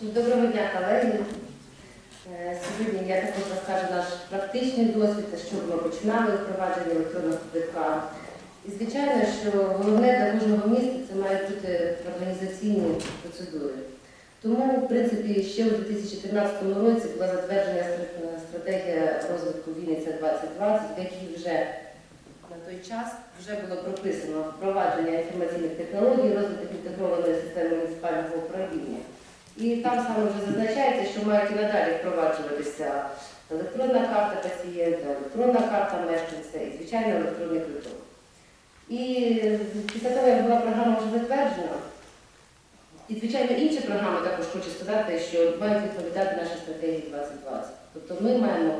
Доброго дня, колеги. Е, Сьогодні я також розкажу наш практичний досвід, чого ми починали впровадження електронного квитка. І звичайно, що головне для кожного міста це мають бути організаційні процедури. Тому, в принципі, ще у 2014 році була затверджена стратегія розвитку Вінниця 2020, в якій вже на той час вже було прописано впровадження інформаційних технологій, розвиток інтегрованої системи муніципального управління. І там саме вже зазначається, що мають і надалі впроваджуватися електронна карта пацієнта, електронна карта мешканця і, звичайно, електронний квиток. І після того, як була програма вже затверджена, і, звичайно, інші програми також хочу сказати, що мають відповідати нашій стратегії 2020. Тобто ми маємо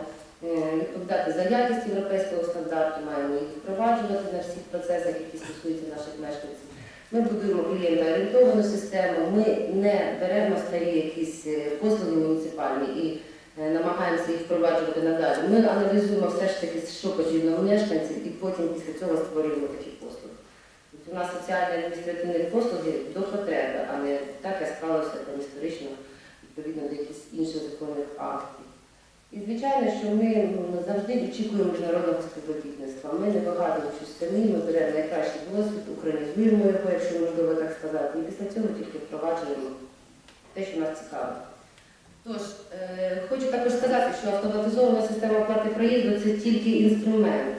е, відповідати за якість європейського стандарту, маємо їх впроваджувати на всіх процесах, які стосуються наших мешканців. Ми будуємо клієнтоорієнтовану систему, ми не беремо старі якісь е, послуги муніципальні і е, намагаємося їх впроваджувати надалі. Ми аналізуємо все ж таки, що потрібно мешканцям, і потім після цього створюємо такі послуги. У нас соціальні адміністративні послуги до потреби, а не так, як склалося там історично відповідно до якихось інших законних актів. І звичайно, що ми ну, завжди очікуємо міжнародного співробітництва. Ми не щось самі, ми беремо найкращий досвід, українізуємо його, якщо можливо так сказати, і після цього тільки впроваджуємо те, що нас цікавить. Тож, е, хочу також сказати, що автоматизована система оплати проїзду це тільки інструмент,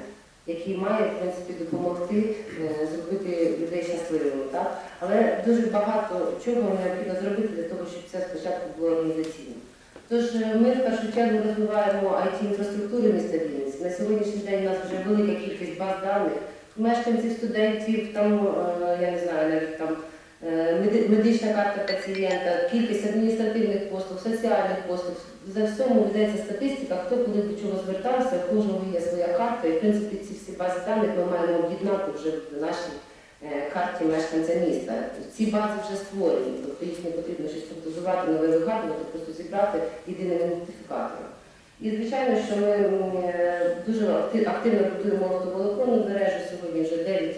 який має в принципі допомогти е, зробити людей щасливими. Але дуже багато чого необхідно зробити для того, щоб це спочатку було організаційно. Тож е, ми в першу чергу розвиваємо IT-інфраструктуру міста Вінниці. На сьогоднішній день у нас вже велика кількість баз даних, мешканців, студентів, там, е, я не знаю, навіть там е, медична карта пацієнта, кількість адміністративних послуг, соціальних послуг. За всьому ведеться статистика, хто коли до чого звертався, у кожного є своя карта. І в принципі ці всі бази даних ми маємо об'єднати вже в нашій карті мешканця міста. Ці бази вже створені, тобто їх не потрібно щось фантазувати, нове вигадувати, просто зібрати єдиним ідентифікатором. І звичайно, що ми е, дуже активно будуємо оптоволоконну мережу сьогодні вже 9 е,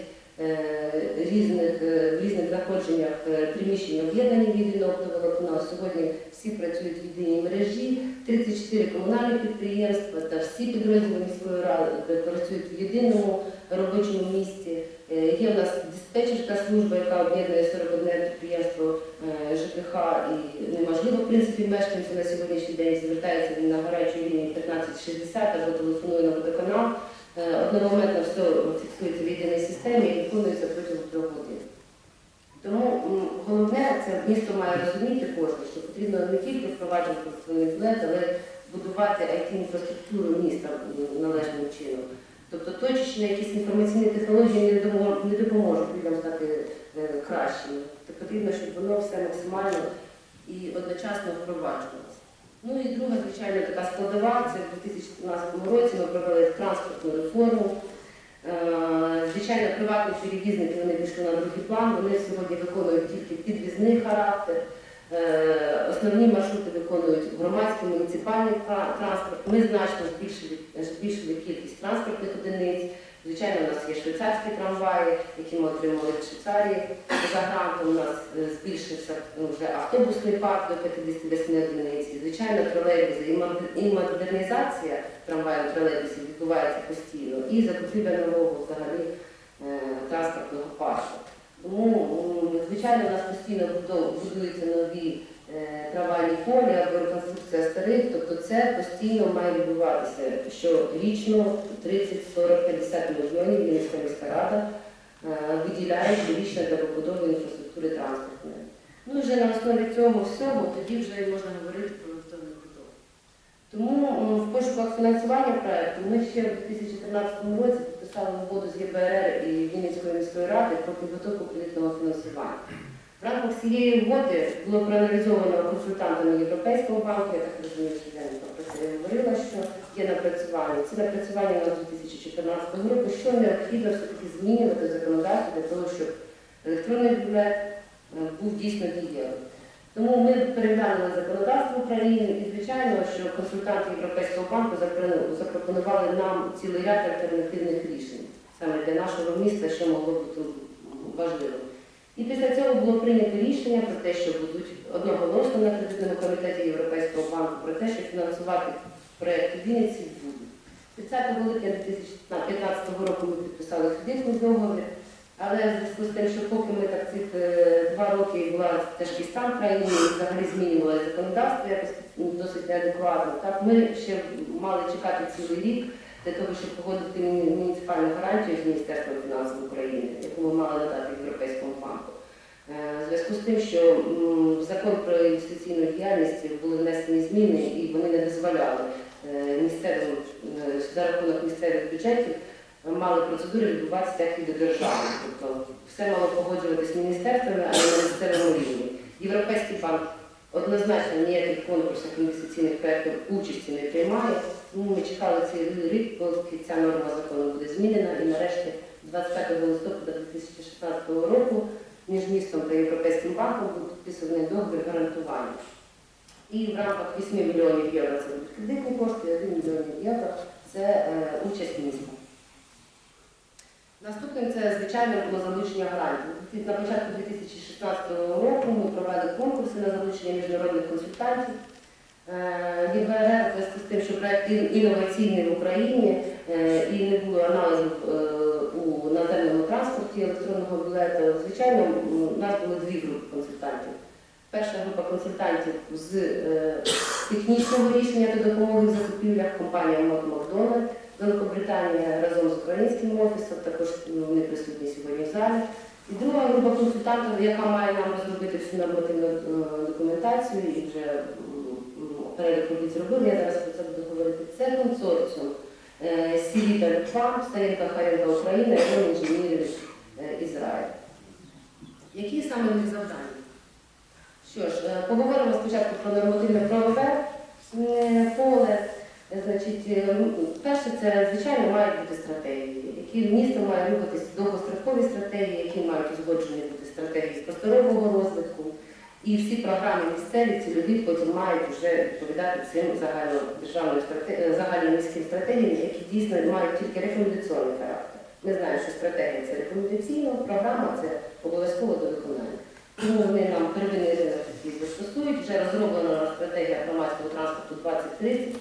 різних е, в різних знаходженнях е, приміщень об'єднані в єдине оптоволокно. Сьогодні всі працюють в єдиній мережі, 34 комунальні підприємства та всі підрозділи міської ради працюють в єдиному робочому місці. Е, Є у нас диспетчерська служба, яка об'єднує 41 підприємство е, ЖКХ і неможливо, в принципі, мешканці на сьогоднішній день звертаються на гарячу лінію 1560 або телефонує на водоканал. Е, Одномоментно все фіксується в єдиній системі і виконується протягом трьох годин. Тому головне це місто має розуміти кожен, що потрібно не тільки впроваджувати білет, але будувати IT-інфраструктуру міста належним чином. Тобто точечні якісь інформаційні технології не допоможуть людям стати е, кращими. То потрібно, щоб воно все максимально і одночасно впроваджувалося. Ну і друга, звичайно, така складова, це в 2015 році ми провели транспортну реформу. Е, Звичайно, приватні перевізники вони пішли на другий план, вони сьогодні виконують тільки підвізний характер. Е, Основні маршрути виконують громадський муніципальний транспорт. Ми значно збільшили, збільшили кількість транспортних одиниць. Звичайно, у нас є швейцарські трамваї, які ми отримали в Швейцарії. За грантом у нас е, збільшився ну, вже автобусний парк до 58 одиниць. Звичайно, тролейбуси і модернізація трамваїв тролейбусів відбувається постійно. І закупівля нового взагалі е, транспортного парку. Тому, звичайно, у нас постійно будуються нові е, трамвайні або реконструкція старих, тобто це постійно має відбуватися щорічно 30, 40, 50 мільйонів Вінницька міська рада е, виділяє щорічно для побудови інфраструктури транспортної. Ну і вже на основі цього всього тоді вже можна говорити про електронну будову. Тому в пошуках фінансування проекту ми ще в 2014 році підписали угоду з ЄБРР і Вінницької міської ради про підготовку кредитного фінансування. В рамках цієї угоди було проаналізовано консультантами Європейського банку, я так розумію, що я про це говорила, що є напрацювання. Ці напрацювання у нас 2014 року, що необхідно все-таки змінювати в законодавстві для того, щоб електронний білет е, був дійсно дієвим. Тому ми переглянули законодавство України і, звичайно, що консультанти Європейського банку запропонували нам цілий ряд альтернативних рішень саме для нашого міста, що могло бути важливим. І після цього було прийнято рішення про те, що будуть одноголосно на кредитному комітеті Європейського банку про те, що фінансувати проєкт Вінниці будуть. 30 липня 2015 року ми підписали кредитний договір, але в зв'язку з тим, що поки ми так цих е, два роки була тяжкий стан і взагалі змінювалося законодавство якось досить неадекватно, так ми ще мали чекати цілий рік для того, щоб погодити муні- муніципальну гарантію з Міністерством фінансів України, яку ми мали надати Європейському банку. Е, В зв'язку з тим, що в закон про інвестиційну діяльність були внесені зміни і вони не дозволяли е, місцевим е, за рахунок місцевих бюджетів мали процедури відбуватися як і до держави. Тобто все мало погоджуватися з міністерствами, але на місцевому рівні. Європейський банк однозначно ніяких конкурсах інвестиційних проєктів участі не приймає. Тому ми чекали цей рік, поки ця норма закону буде змінена, і нарешті 25 листопада 2016 року між містом та Європейським банком був підписаний договір гарантування. І в рамках 8 мільйонів євро це кредитні кошти, 1 мільйон євро це е, участь міста. Наступним це, звичайно, було залучення гарантій. На початку 2016 року ми провели конкурси на залучення міжнародних консультантів. Е, ЄБРР в зв'язку з тим, що проєкт інноваційний в Україні е, і не було аналізів е, у наземному транспорті електронного білету, звичайно, у нас були дві групи консультантів. Перша група консультантів з технічного рішення та допомоги в закупівлях компанія Макдональд, Великобританія разом з українським офісом, також ну, вони присутні сьогодні в залі. І друга група консультантів, яка має нам розробити всю нормативну е, документацію і вже перелік робіт зробили, я зараз про це буду говорити. Це консорціум е, Сіліта Литва, Старенка Харенка Україна і інженерів Ізраїль. Які саме них завдання? Що ж, е, поговоримо спочатку про нормативне правове поле. Е, Значить, е, перше, це звичайно мають бути стратегії, які місто має рухатись довгострокові стратегії, які мають узгоджені бути стратегії з просторового розвитку. І всі програми місцеві, цільові потім мають вже відповідати цим загальнодержавним стратегіям, загальноміським стратегіям, які дійсно мають тільки рекомендаційний характер. Ми знаємо, що стратегія це рекомендаційна, програма це обов'язково до виконання. Тому вони нам первинний ринок застосують. Вже розроблена стратегія громадського транспорту 2030,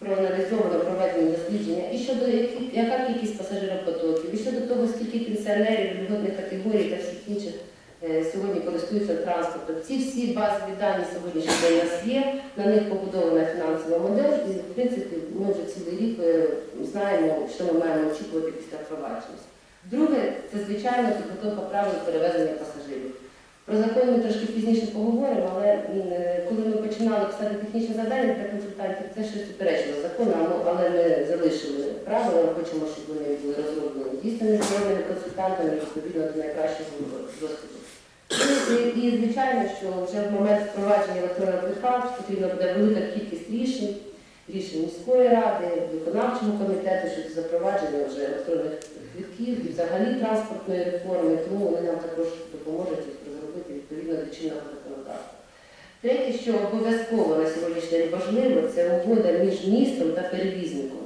проаналізовано проведені дослідження і щодо яка кількість пасажиропотоків, і щодо того, скільки пенсіонерів, льготних категорій та всіх інших е, сьогодні користуються транспортом. Ці всі базові дані сьогоднішній день у нас є, на них побудована фінансова модель, і в принципі ми вже цілий рік е, знаємо, що ми маємо очікувати після впровадження. Друге, це звичайно підготовка правил перевезення пасажирів. Про закон ми трошки пізніше поговоримо, але е, коли ми починали писати технічне завдання для консультантів, це щось суперечило закону, але- ми залишили правила, ми хочемо, щоб вони були розроблені дійсно міжнародними консультантами відповідно до найкращого досвіду. І, і, і звичайно, що вже в момент впровадження електронного квитка потрібна буде велика кількість рішень, рішень міської ради, виконавчого комітету щодо запровадження вже електронних квитків і взагалі транспортної реформи, тому вони нам також допоможуть відповідно законодавства. Третє, що обов'язково на сьогоднішній день важливо, це угода між містом та перевізником.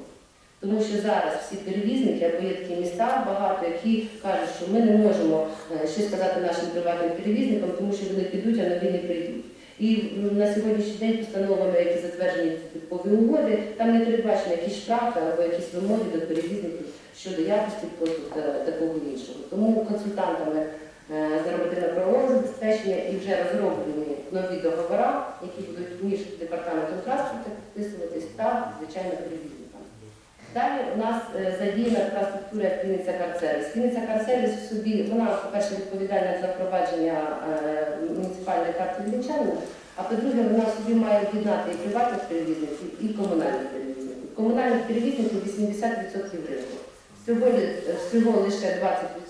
Тому що зараз всі перевізники, або є такі міста багато, які кажуть, що ми не можемо е, ще сказати нашим приватним перевізникам, тому що вони підуть, а нові не прийдуть. І на сьогоднішній день постановами, які затверджені типові угоди, там не передбачені якісь штрафи або якісь вимоги до перевізників щодо якості послуг та такого іншого. Тому консультантами е, з нормативно-правового забезпечення і вже розроблені нові договори, які будуть між департаментом транспорту підписуватись та звичайно перевізниками. Далі у нас е, задіяна така структура як Вінниця Карсервіс. В собі, вона, по-перше, відповідальна за впровадження е, муніципальної карти вінничанина, а по-друге, вона в собі має об'єднати і приватних перевізників, і комунальних перевізників. Комунальних перевізників 80% ринку. Е, всього лише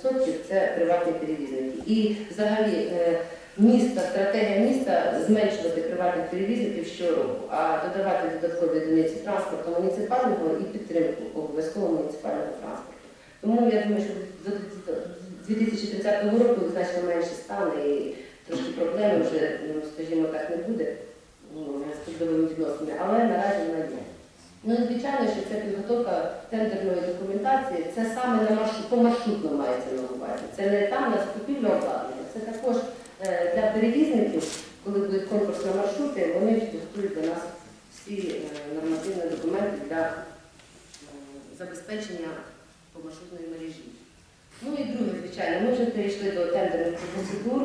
20% це приватні перевізники. І взагалі е, міста, стратегія міста зменшувати приватних перевізників щороку, а додавати додаткові одиниці транспорту муніципального і підтримку обов'язково муніципального транспорту. Тому я думаю, що до 2030 року значно менше стане і трошки проблеми вже, ну, скажімо так, не буде ну, з трудовими відносинами, але наразі вона є. Ну звичайно, що це підготовка тендерної документації, це саме на маршрут, по маршрутно мається на увазі. Це не там на закупівлю обладнання, Це також е, для перевізників, коли будуть конкурс на маршрути, вони підготують для нас всі е, нормативні документи для е, забезпечення по маршрутної мережі. Ну і друге, звичайно, ми вже перейшли до тендерних процедур.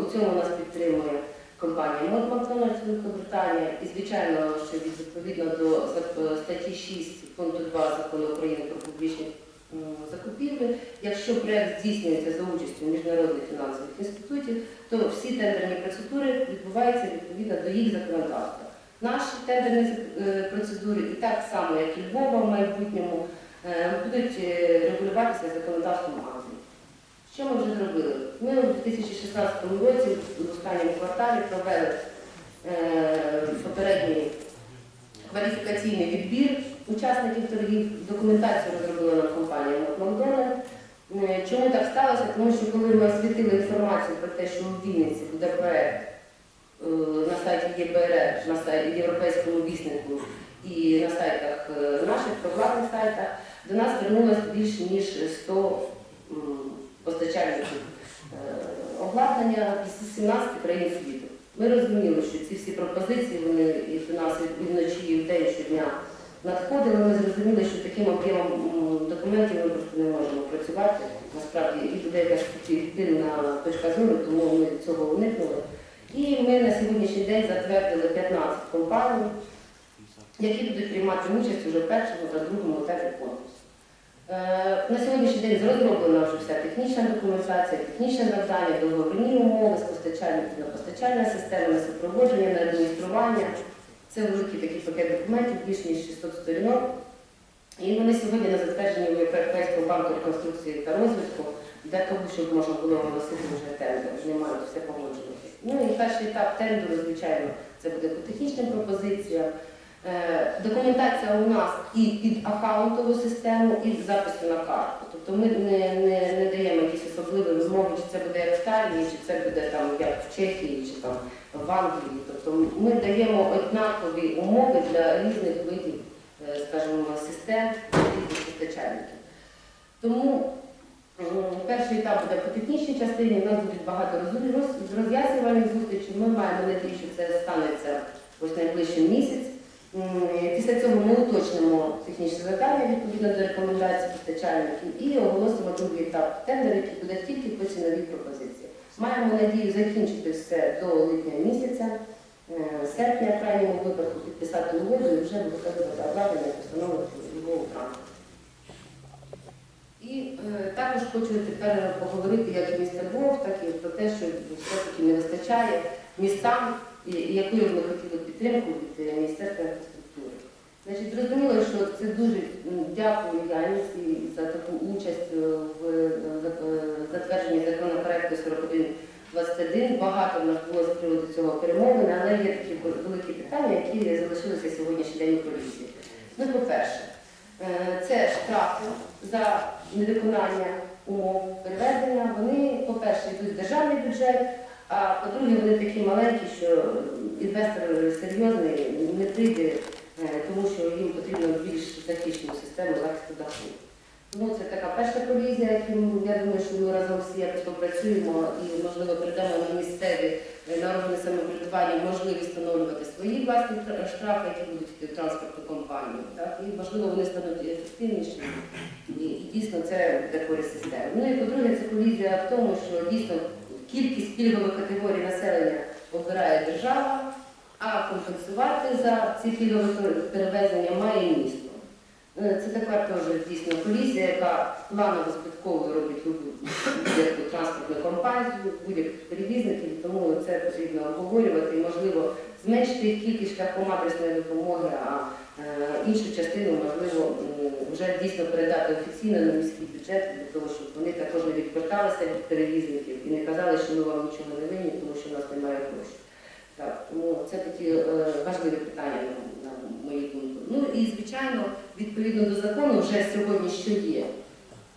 У цьому нас підтримує компанія Мод Макдональдс Великобританія. І, звичайно, що відповідно до статті 6 пункту 2 закону України про публічні закупівлі, якщо проект здійснюється за участю міжнародних фінансових інститутів, то всі тендерні процедури відбуваються відповідно до їх законодавства. Наші тендерні е, процедури, і так само, як і Львова в майбутньому, е, будуть е, регулюватися законодавством Англії. Що ми вже зробили? Ми у 2016 році, в останньому кварталі, провели е, попередній кваліфікаційний відбір учасників торгів. Документацію розробила нам компанія Макдональд. Е, Чому так сталося? Тому що коли ми освітили інформацію про те, що у Вінниці буде проект е, на сайті ЄБР, на сайті Європейському віснику і на сайтах наших провладних сайтах, до нас звернулося більше ніж 100 м, постачальників е, обладнання з 17 країн світу. Ми розуміли, що ці всі пропозиції вони і до нас вночі, і вдень щодня надходили. Ми зрозуміли, що таким об'ємом документів ми просто не можемо працювати. Насправді і буде якась єдина точка зору, тому ми цього уникнули. І ми на сьогоднішній день затвердили 15 компаній, які будуть приймати участь уже в першому та другому етапі конкурсу. Е, На сьогоднішній день розроблена вже вся технічна документація, технічне завдання, договірні умови постачальна система, на супроводження, на адміністрування. Це великий такий пакет документів, більш ніж 600 сторінок. І вони сьогодні на затвердженні в Європейського банку реконструкції та розвитку, для того, щоб можна було оголосити вже тендер, вже не все погоджувати. Ну і перший етап тендеру, звичайно, це буде по технічним пропозиціям. Е, Документація у нас і під аккаунтову систему, і з запису на карту. Тобто ми не, не, не даємо якісь особливі вимоги, чи це буде в Італії, чи це буде там як в Чехії, чи там в Англії. Тобто ми даємо однакові умови для різних видів, е, скажімо, систем різних постачальників. Тому перший етап буде по технічній частині, у нас буде багато роз- роз- роз'яснювальних зустрічей. Ми маємо надію, що це станеться ось найближчий місяць. М, Після цього ми уточнимо технічне завдання відповідно до рекомендацій постачальників і оголосимо другий етап тендеру, який буде тільки по ціновій пропозиції. Маємо надію закінчити все до липня місяця, е, серпня в крайньому випадку підписати угоду і вже виконувати обладнання постановити його у. І е, також хочу тепер поговорити як і місто Львов, так і про те, що все-таки не вистачає містам, яку ми хотіли підтримку від е, Міністерства інфраструктури. Значить, зрозуміло, що це дуже дякую Яніці за таку участь е, в е, затвердженні законопроекту 4121. Багато в нас було з приводу цього перемовин, але є такі великі питання, які залишилися сьогоднішній день у комісії. Ну, по-перше, Це штрафи за невиконання умов перевезення. Вони, по-перше, йдуть в державний бюджет, а по-друге, вони такі маленькі, що інвестор серйозний не прийде, е, тому що їм потрібно більш захищену систему захисту доходу. Тому це така перша колізія, яку я думаю, що ми разом всі якось попрацюємо і, можливо, передамо на місцеві е, на органи самоврядування можливість встановлювати свої власні штрафи, які будуть транспортну компанію. Так? І, можливо, вони стануть ефективнішими. І, і дійсно це користь системи. Ну і по-друге, це колізія в тому, що дійсно кількість пільгових категорій населення обирає держава, а компенсувати за ці пільгові перевезення має місто. Е, Це така теж дійсно колізія, яка планово збитково робить будь-яку транспортну компанію, будь-яких перевізників, тому це потрібно обговорювати і, можливо, зменшити кількість шляхом адресної допомоги, а е, іншу частину, можливо, вже дійсно передати офіційно на міський бюджет, для того, щоб вони також не відверталися від перевізників і не казали, що ми вам нічого не винні, тому що в нас немає грошей. Так, тому це такі е, важливі питання мою думку. Ну і звичайно, відповідно до закону, вже сьогодні що є.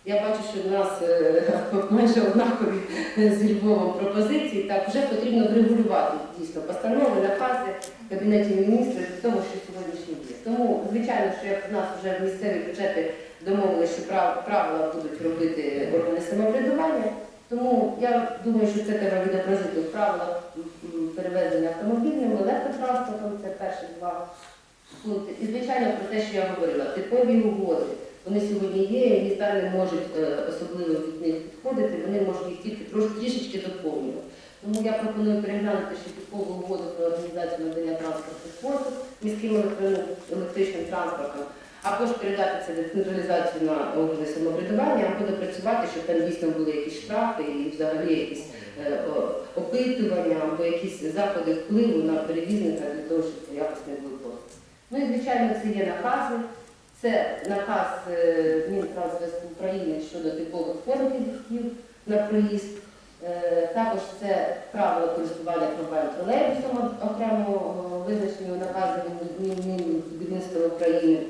Я бачу, що в нас е, майже однакові з Львовом пропозиції, так вже потрібно врегулювати дійсно постанови, накази Кабінеті міністрів до того, що сьогоднішнє є. Тому, звичайно, що як в нас вже місцеві бюджети домовилися, що правила будуть робити органи самоврядування, Тому я думаю, що це треба відобразити в правилах перевезення автомобільним, електротранспортом, це перші два пункти. І звичайно про те, що я говорила, типові угоди. Вони сьогодні є, і міста не можуть е, особливо від них підходити, вони можуть їх тільки трошки трішечки доповнювати. Тому я пропоную переглянути ще типову угоду про організацію надання транспортних послуг міським електричним транспортом, або ж передати це децентралізацію на органи самоврядування, або допрацювати, щоб там дійсно були якісь штрафи і взагалі якісь е, опитування, або якісь заходи впливу на перевізника для того, щоб це якось не було. Ну і звичайно, це є накази. Це наказ е, України щодо типових форм під'їздів на проїзд. Е, Також це правила користування трамваєм тролейбусом окремо визначені наказами Мінбудівництва України.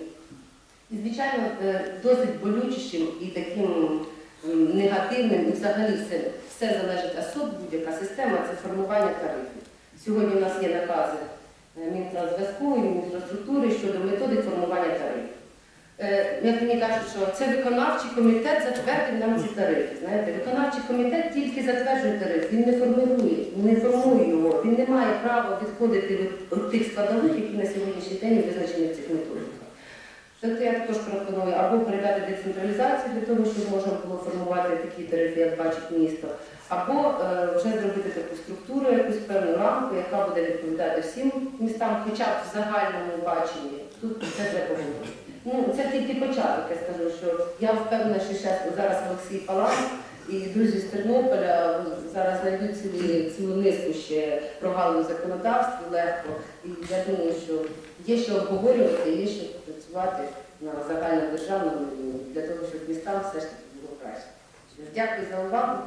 І, звичайно, е, досить болючішим і таким негативним, і взагалі все, все залежить від особ, будь-яка система це формування тарифів. Сьогодні у нас є накази е, Мінтрансзв'язку і інфраструктури щодо методи формування тарифів. Е, Як мені кажуть, що це виконавчий комітет затвердив нам ці тарифи. Знаєте, виконавчий комітет тільки затверджує тариф, він не формирує, не формує його, він не має права відходити від тих складових, які на сьогоднішній день визначені в цих методиках. Тобто я також пропоную або передати децентралізацію для того, щоб можна було формувати такі тарифи, як бачить місто, або е, вже зробити таку структуру, якусь певну рамку, яка буде відповідати всім містам, хоча б в загальному баченні. Тут це треба. Ну, це тільки початок, я скажу, що я впевнена, що ще зараз Олексій Палан і друзі з Тернополя зараз знайдуть цілі, цілу низку ще прогалин в законодавстві легко. І я думаю, що є що обговорювати, є що працювати на загальнодержавному рівні для того, щоб містам все ж таки було краще. Дякую за увагу.